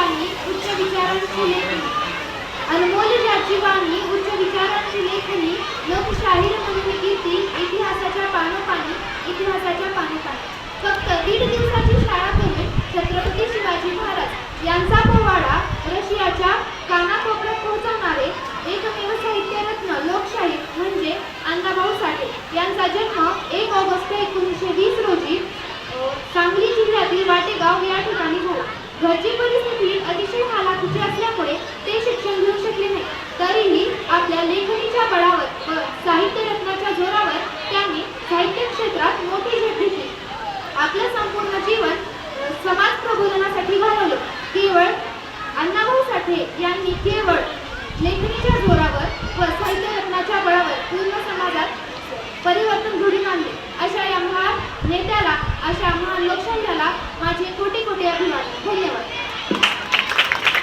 वाणी उच्च विचारांची लेखणी. अनमोल ज्याची वाणी उच्च विचारांची लेखणी. लोकशाहीर म्हणून कीर्ती इतिहासाच्या पानोपानी इतिहासाच्या पानोपानी. फक्त दीड दिवसाची शाळा करून छत्रपती शिवाजी महाराज यांचा पोवाडा रशियाच्या कानाकोपऱ्यात पोहोचवणारे एकमेव साहित्यरत्न लोकशाही म्हणजे अण्णाभाऊ साठे. यांचा जन्म एक ऑगस्ट एकोणीसशे वीस रोजी सांगली जिल्ह्यातील वाटेगाव या ठिकाणी झाला. घरची यांनी केवळ लेखणीच्या जोरावर व साहित्य रत्नाच्या बळावर पूर्ण समाजात परिवर्तन घडून आणले. अशा या महान नेत्याला अशा महान लोकशाही